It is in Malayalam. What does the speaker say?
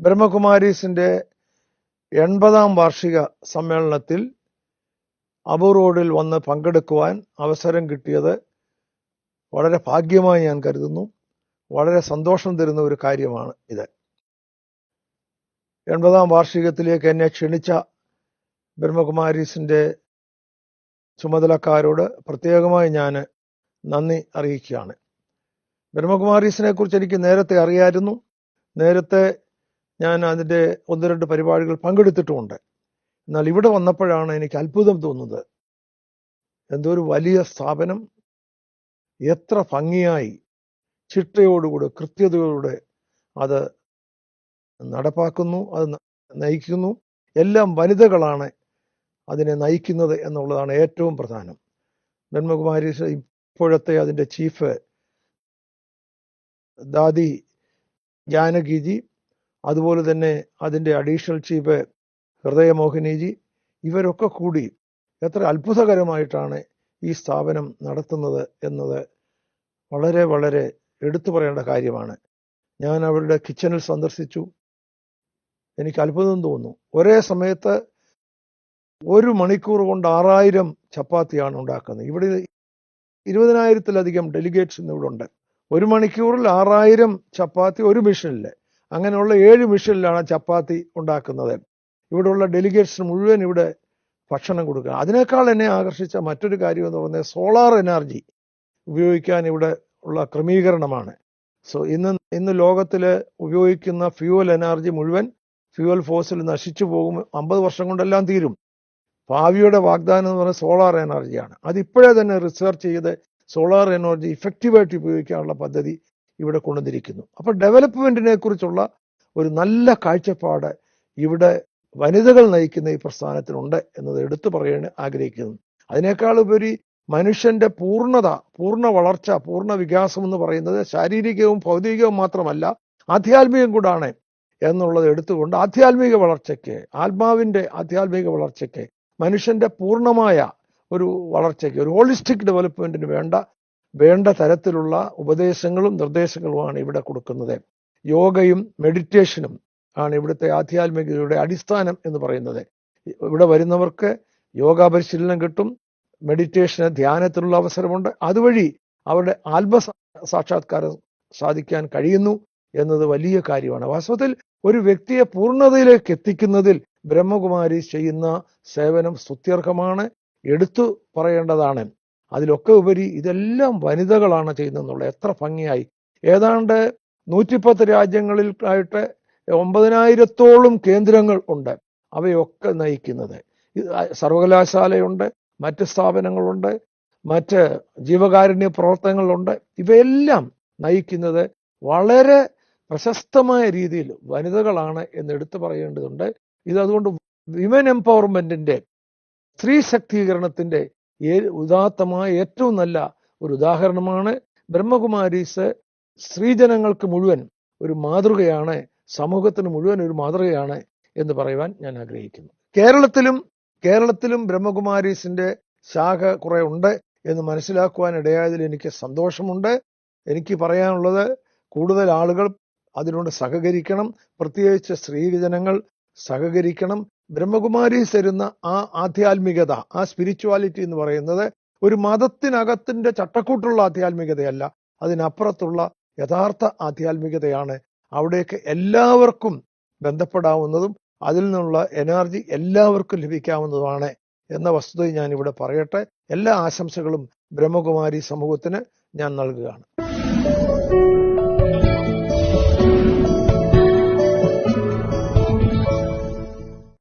ബ്രഹ്മകുമാരീസിന്റെ എൺപതാം വാർഷിക സമ്മേളനത്തിൽ അബു റോഡിൽ വന്ന് പങ്കെടുക്കുവാൻ അവസരം കിട്ടിയത് വളരെ ഭാഗ്യമായി ഞാൻ കരുതുന്നു. വളരെ സന്തോഷം തരുന്ന ഒരു കാര്യമാണ് ഇത്. എൺപതാം വാർഷികത്തിലേക്ക് എന്നെ ക്ഷണിച്ച ബ്രഹ്മകുമാരീസിന്റെ ചുമതലക്കാരോട് പ്രത്യേകമായി ഞാൻ നന്ദി അറിയിക്കുകയാണ്. ബ്രഹ്മകുമാരീസിനെ കുറിച്ച് എനിക്ക് നേരത്തെ അറിയായിരുന്നു. നേരത്തെ ഞാൻ അതിന്റെ ഒന്ന് രണ്ട് പരിപാടികൾ പങ്കെടുത്തിട്ടുമുണ്ട്. എന്നാൽ ഇവിടെ വന്നപ്പോഴാണ് എനിക്ക് അത്ഭുതം തോന്നുന്നത്. എന്തോ ഒരു വലിയ സ്ഥാപനം എത്ര ഭംഗിയായി ചിട്ടയോടുകൂടെ കൃത്യതയോടെ അത് നടപ്പാക്കുന്നു അത് നയിക്കുന്നു. എല്ലാം വനിതകളാണ് അതിനെ നയിക്കുന്നത് എന്നുള്ളതാണ് ഏറ്റവും പ്രധാനം. ബ്രഹ്മകുമാരി ഇപ്പോഴത്തെ അതിന്റെ ചീഫ് ദാദി ജാനകിജി അതുപോലെ തന്നെ അതിന്റെ അഡീഷണൽ ചീഫ് ഹൃദയമോഹിനിജി ഇവരൊക്കെ കൂടി എത്ര അത്ഭുതകരമായിട്ടാണ് ഈ സ്ഥാപനം നടത്തുന്നത് എന്നത് വളരെ വളരെ എടുത്തു പറയേണ്ട കാര്യമാണ്. ഞാൻ അവരുടെ കിച്ചണിൽ സന്ദർശിച്ചു. എനിക്ക് അത്ഭുതം തോന്നുന്നു. ഒരേ സമയത്ത് ഒരു മണിക്കൂർ കൊണ്ട് ആറായിരം ചപ്പാത്തിയാണ് ഉണ്ടാക്കുന്നത്. ഇവിടെ ഇരുപതിനായിരത്തിലധികം ഡെലിഗേറ്റ്സ് ഇന്ന് ഇവിടെ ഉണ്ട്. ഒരു മണിക്കൂറിൽ ആറായിരം ചപ്പാത്തി ഒരു മെഷീനിൽ അങ്ങനെയുള്ള ഏഴ് മിഷനിലാണ് ചപ്പാത്തി ഉണ്ടാക്കുന്നത്. ഇവിടെയുള്ള ഡെലിഗേറ്റ്സിന് മുഴുവൻ ഇവിടെ ഭക്ഷണം കൊടുക്കുക. അതിനേക്കാൾ എന്നെ ആകർഷിച്ച മറ്റൊരു കാര്യം എന്ന് പറയുന്നത് സോളാർ എനർജി ഉപയോഗിക്കാൻ ഇവിടെ ഉള്ള ക്രമീകരണമാണ്. സോ ഇന്ന് ഇന്ന് ലോകത്തിൽ ഉപയോഗിക്കുന്ന ഫ്യൂവൽ എനർജി മുഴുവൻ ഫ്യൂവൽ ഫോസിൽ നശിച്ചു പോകും. അമ്പത് വർഷം കൊണ്ടെല്ലാം തീരും. ഭാവിയുടെ വാഗ്ദാനം എന്ന് പറയുന്നത് സോളാർ എനർജിയാണ്. അതിപ്പോഴേ തന്നെ റിസർച്ച് ചെയ്ത് സോളാർ എനർജി ഇഫക്റ്റീവായിട്ട് ഉപയോഗിക്കാനുള്ള പദ്ധതി ഇവിടെ കൊണ്ടുവന്നിരിക്കുന്നു. അപ്പോൾ ഡെവലപ്മെന്റിനെ കുറിച്ചുള്ള ഒരു നല്ല കാഴ്ചപ്പാട് ഇവിടെ വനിതകൾ നയിക്കുന്ന ഈ പ്രസ്ഥാനത്തിനുണ്ട് എന്നത് എടുത്തു പറയാൻ ആഗ്രഹിക്കുന്നു. അതിനേക്കാൾ ഉപരി മനുഷ്യന്റെ പൂർണത പൂർണ വളർച്ച പൂർണ വികാസം എന്ന് പറയുന്നത് ശാരീരികവും ഭൗതികവും മാത്രമല്ല ആധ്യാത്മികം കൂടാണ് എന്നുള്ളത് എടുത്തുകൊണ്ട് ആധ്യാത്മിക വളർച്ചയ്ക്ക് ആത്മാവിന്റെ ആധ്യാത്മിക വളർച്ചയ്ക്ക് മനുഷ്യന്റെ പൂർണമായ ഒരു വളർച്ചയ്ക്ക് ഒരു ഹോളിസ്റ്റിക് ഡെവലപ്മെന്റിന് വേണ്ട വേണ്ട തരത്തിലുള്ള ഉപദേശങ്ങളും നിർദ്ദേശങ്ങളുമാണ് ഇവിടെ കൊടുക്കുന്നത്. യോഗയും മെഡിറ്റേഷനും ആണ് ഇവിടുത്തെ ആധ്യാത്മികതയുടെ അടിസ്ഥാനം എന്ന് പറയുന്നത്. ഇവിടെ വരുന്നവർക്ക് യോഗാ പരിശീലനം കിട്ടും മെഡിറ്റേഷന് ധ്യാനത്തിനുള്ള അവസരമുണ്ട്. അതുവഴി അവരുടെ ആത്മ സാക്ഷാത്കാരം സാധിക്കാൻ കഴിയുന്നു എന്നത് വലിയ കാര്യമാണ്. വാസ്തവത്തിൽ ഒരു വ്യക്തിയെ പൂർണതയിലേക്ക് എത്തിക്കുന്നതിൽ ബ്രഹ്മകുമാരി ചെയ്യുന്ന സേവനം സ്തുത്യർഹമാണ്. എടുത്തു പറയേണ്ടതാണ്. അതിലൊക്കെ ഉപരി ഇതെല്ലാം വനിതകളാണ് ചെയ്യുന്നതെന്നുള്ളത് എത്ര ഭംഗിയായി. ഏതാണ്ട് നൂറ്റിപ്പത്ത് രാജ്യങ്ങളിൽ ആയിട്ട് ഒമ്പതിനായിരത്തോളം കേന്ദ്രങ്ങൾ ഉണ്ട് അവയൊക്കെ നയിക്കുന്നത്. സർവകലാശാലയുണ്ട് മറ്റ് സ്ഥാപനങ്ങളുണ്ട് മറ്റ് ജീവകാരുണ്യ പ്രവർത്തനങ്ങളുണ്ട്. ഇവയെല്ലാം നയിക്കുന്നത് വളരെ പ്രശസ്തമായ രീതിയിൽ വനിതകളാണ് എന്ന് എടുത്തു പറയേണ്ടതുണ്ട്. ഇത് അതുകൊണ്ട് വിമൻ എംപവർമെന്റിന്റെ സ്ത്രീ ശക്തീകരണത്തിന്റെ ഉദാത്തമായ ഏറ്റവും നല്ല ഒരു ഉദാഹരണമാണ് ബ്രഹ്മകുമാരീസ് സ്ത്രീജനങ്ങൾക്ക് മുഴുവൻ ഒരു മാതൃകയാണ് സമൂഹത്തിന് മുഴുവൻ ഒരു മാതൃകയാണ് എന്ന് പറയുവാൻ ഞാൻ ആഗ്രഹിക്കുന്നു. കേരളത്തിലും കേരളത്തിലും ബ്രഹ്മകുമാരീസിന്റെ ശാഖ കുറെ ഉണ്ട് എന്ന് മനസ്സിലാക്കുവാൻ ഇടയായതിൽ എനിക്ക് സന്തോഷമുണ്ട്. എനിക്ക് പറയാനുള്ളത് കൂടുതൽ ആളുകൾ അതിനോട് സഹകരിക്കണം. പ്രത്യേകിച്ച് സ്ത്രീജനങ്ങൾ സഹകരിക്കണം. ബ്രഹ്മകുമാരീസ് തരുന്ന ആ ആധ്യാത്മികത ആ സ്പിരിച്വാലിറ്റി എന്ന് പറയുന്നത് ഒരു മതത്തിനകത്തിന്റെ ചട്ടക്കൂട്ടുള്ള ആധ്യാത്മികതയല്ല. അതിനപ്പുറത്തുള്ള യഥാർത്ഥ ആധ്യാത്മികതയാണ് അവിടേക്ക് എല്ലാവർക്കും ബന്ധപ്പെടാവുന്നതും അതിൽ നിന്നുള്ള എനർജി എല്ലാവർക്കും ലഭിക്കാവുന്നതുമാണ് എന്ന വസ്തുത ഞാൻ ഇവിടെ പറയട്ടെ. എല്ലാ ആശംസകളും ബ്രഹ്മകുമാരി സമൂഹത്തിന് ഞാൻ നൽകുകയാണ്.